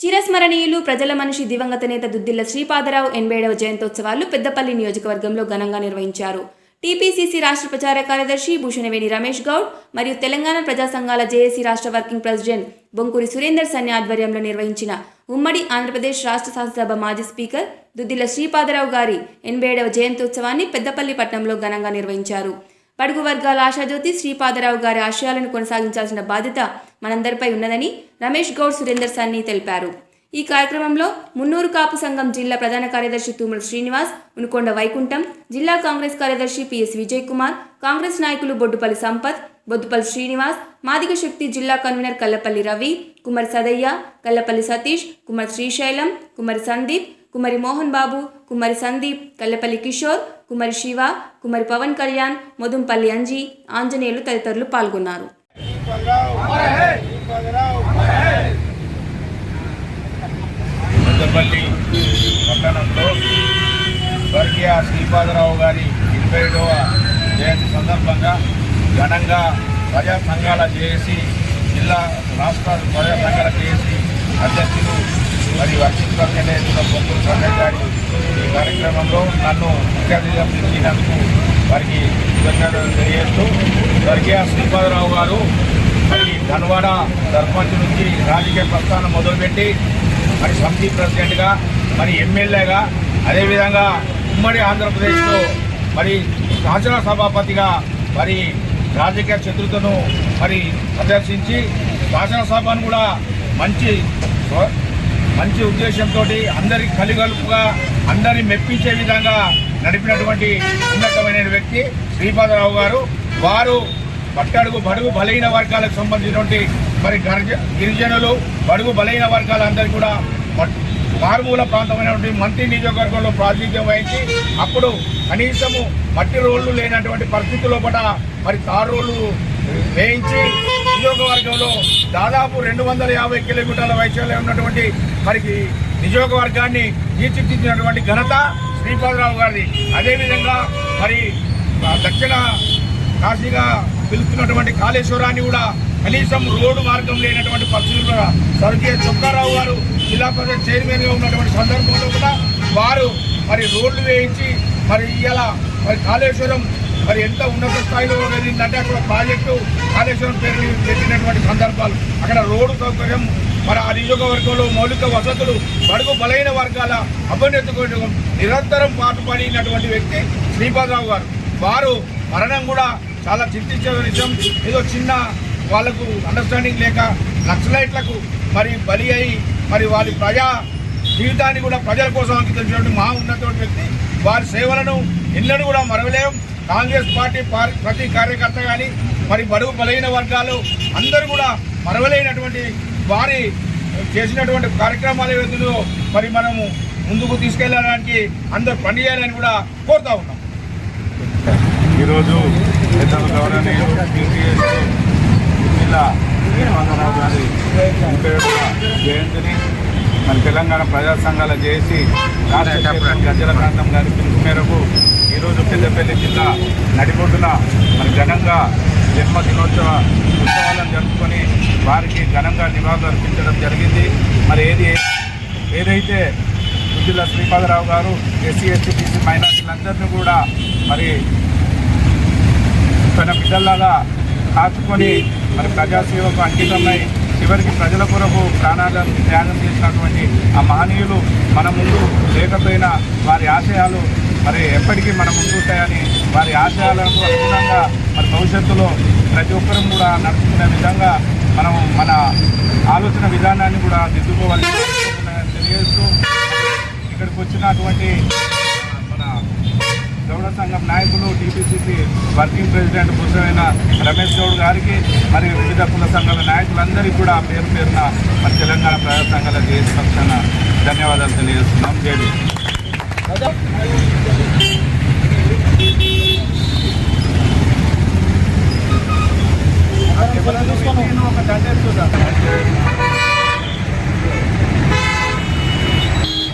చిరస్మరణీయులు ప్రజల మనిషి దివంగత నేత దుద్దిల్ల శ్రీపాదరావు ఎనభైడవ జయంతోత్సవాలు పెద్దపల్లి నియోజకవర్గంలో ఘనంగా నిర్వహించారు. టీపీసీసీ రాష్ట్ర ప్రచార కార్యదర్శి భూషణవేణి రమేష్ గౌడ్ మరియు తెలంగాణ ప్రజా సంఘాల జేఏసీ రాష్ట్ర వర్కింగ్ ప్రెసిడెంట్ బొంకూరి సురేందర్ సన్ని ఆధ్వర్యంలో నిర్వహించిన ఉమ్మడి ఆంధ్రప్రదేశ్ రాష్ట్ర శాసనసభ మాజీ స్పీకర్ దుద్దిల్ల శ్రీపాదరావు గారి ఎనభై ఏడవ జయంతోత్సవాన్ని పెద్దపల్లి పట్టణంలో ఘనంగా నిర్వహించారు. బడుగు వర్గాల ఆశాజ్యోతి శ్రీపాదరావు గారి ఆశయాలను కొనసాగించాల్సిన బాధ్యత మనందరిపై ఉన్నదని రమేష్ గౌడ్ సురేందర్ సన్ని తెలిపారు. ఈ కార్యక్రమంలో మున్నూరు కాపు సంఘం జిల్లా ప్రధాన కార్యదర్శి తూముల శ్రీనివాస్ ఉనుకొండ వైకుంఠం జిల్లా కాంగ్రెస్ కార్యదర్శి పిఎస్ విజయ్ కుమార్ కాంగ్రెస్ నాయకులు బొడ్డుపల్లి సంపత్ బొద్దుపల్లి శ్రీనివాస్ మాదిక శక్తి జిల్లా కన్వీనర్ కల్లపల్లి రవి కుమార్ సదయ్య కల్లపల్లి సతీష్ కుమార్ శ్రీశైలం కుమారి సందీప్ కుమరి మోహన్ బాబు కుమరి సందీప్ కల్లపల్లి కిషోర్ కుమరి శివ కుమరి పవన్ కళ్యాణ్ మొదుంపల్లి అంజీ ఆంజనేయులు తదితరులు పాల్గొన్నారు. పెద్దపల్లి పట్టణంలో స్వర్గీయ శ్రీపాదరావు గారి ఇరవై ఏడవ జయంతి సందర్భంగా ఘనంగా ప్రజా సంఘాల జేఏసీ జిల్లా రాష్ట్ర ప్రజా సంఘాల జేఏసీ అధ్యక్షులు మరి వర్షిత్ ప్రతినిధుల పొంగులు సంజయ్ గారి ఈ కార్యక్రమంలో నన్ను ముఖ్య అతిథిగా పిలిచినందుకు వారికి కృతజ్ఞతలు తెలియజేస్తూ స్వర్గీయ శ్రీపాదరావు గారు మరి ధన్వాడ సర్పంచ్ నుంచి రాజకీయ ప్రస్థానం మొదలుపెట్టి మరి సమితి ప్రెసిడెంట్గా మరి ఎమ్మెల్యేగా అదేవిధంగా ఉమ్మడి ఆంధ్రప్రదేశ్లో మరి శాసన సభాపతిగా మరి రాజకీయ శత్రుతను మరి ప్రదర్శించి శాసనసభను కూడా మంచి మంచి ఉద్దేశంతో అందరి కలిగలుపుగా అందరిని మెప్పించే విధంగా నడిపినటువంటి ఉన్నతమైన వ్యక్తి శ్రీపాదరావు గారు. వారు పట్టడుగు బడుగు బలహీన వర్గాలకు సంబంధించినటువంటి మరి గిరిజనులు బడుగు బలహీన వర్గాలందరికీ కూడా మారుమూల ప్రాంతమైనటువంటి మంత్రి నియోజకవర్గంలో ప్రాతినిధ్యం వహించి అప్పుడు కనీసము మట్టి రోడ్లు లేనటువంటి పరిస్థితుల్లో కూడా మరి తారు రోడ్లు వేయించి నియోజకవర్గంలో దాదాపు రెండు వందల యాభై కిలోమీటర్ల వైశాల్యం ఉన్నటువంటి మరి నియోజకవర్గాన్ని తీర్చిదిద్దినటువంటి ఘనత శ్రీపాదరావు గారిది. అదేవిధంగా మరి దక్షిణ కాశీగా పిలుస్తున్నటువంటి కాళేశ్వరాన్ని కూడా కనీసం రోడ్డు మార్గం లేనటువంటి పరిస్థితుల్లో స్వర్గీయ చొక్కారావు గారు జిల్లా పరిషత్ చైర్మన్గా ఉన్నటువంటి సందర్భంలో కూడా వారు మరి రోడ్లు వేయించి మరి ఇలా మరి కాళేశ్వరం మరి ఎంత ఉన్నత స్థాయిలో వెళ్ళిందంటే అక్కడ ప్రాజెక్టు కాళేశ్వరం పేరు పెట్టినటువంటి సందర్భాలు. అక్కడ రోడ్డు సౌకర్యం మరి ఆ నియోజకవర్గంలో మౌలిక వసతులు బడుగు బలైన వర్గాల అభ్యున్నతి కోసం నిరంతరం పాటుపడినటువంటి వ్యక్తి శ్రీపాదరావు గారు. వారు మరణం కూడా చాలా చింతించే విషయం. ఏదో చిన్న వాళ్ళకు అండర్స్టాండింగ్ లేక నక్సలైట్లకు మరి బలి అయి మరి వారి ప్రజా జీవితాన్ని కూడా ప్రజల కోసం అంకించినటువంటి మా ఉన్నటువంటి వ్యక్తి. వారి సేవలను ఎన్నడూ కూడా మరవలేం. కాంగ్రెస్ పార్టీ పార్- ప్రతి కార్యకర్త కానీ మరి బడుగు బలైన వర్గాలు అందరూ కూడా మరవలేనటువంటి వారి చేసినటువంటి కార్యక్రమాల ఏవైతుందో మరి మనము ముందుకు తీసుకెళ్ళడానికి అందరూ పనిచేయాలని కూడా కోరుతా ఉన్నాం. ఈరోజు పెద్దలు గౌరవనీయులు టీటీఎస్ జిల్లా శ్రీనివాసరావు గారి ముప్పై ఏడవ జయంతిని మన తెలంగాణ ప్రజా సంఘాల జేసి రాష్ట్ర గజ్జల ప్రాంతం గారి పిలుపు మేరకు పెద్దపల్లి జిల్లా నడిబొడ్డున మరి ఘనంగా జన్మ దినోత్సవ ఉత్సవాలను జరుపుకొని వారికి ఘనంగా నివాళులు అర్పించడం జరిగింది. మరి ఏది ఏదైతే జిల్లా శ్రీపాదరావు గారు ఎస్సీ ఎస్టీ బీసీ మైనార్టీలందరినీ కూడా మరి తన బిడ్డలాగా కాచుకొని మరి ప్రజాసేవకు అంకితమై చివరికి ప్రజల కొరకు ప్రాణాలను త్యాగం చేసినటువంటి ఆ మహనీయులు మన ముందు లేకపోయినా వారి ఆశయాలు మరి ఎప్పటికీ మనం ముందుంటాయని వారి ఆశయాలకు అనుగుణంగా మరి భవిష్యత్తులో ప్రతి ఒక్కరూ కూడా నడుచుకునే విధంగా మనం మన ఆలోచన విధానాన్ని కూడా దిద్దుకోవాలి తెలియజేస్తూ ఇక్కడికి వచ్చినటువంటి మన గౌడ సంఘం నాయకులు టీపీసీసీ వర్కింగ్ ప్రెసిడెంట్ పురుషమైన రమేష్ గౌడ్ గారికి మరి వివిధ కుల సంఘాల నాయకులందరికీ కూడా పేరు పేరున మన తెలంగాణ ప్రజా సంఘాల జేఏసీ పక్షాన ధన్యవాదాలు తెలియజేస్తున్నాం. జేడీ ఒక దండ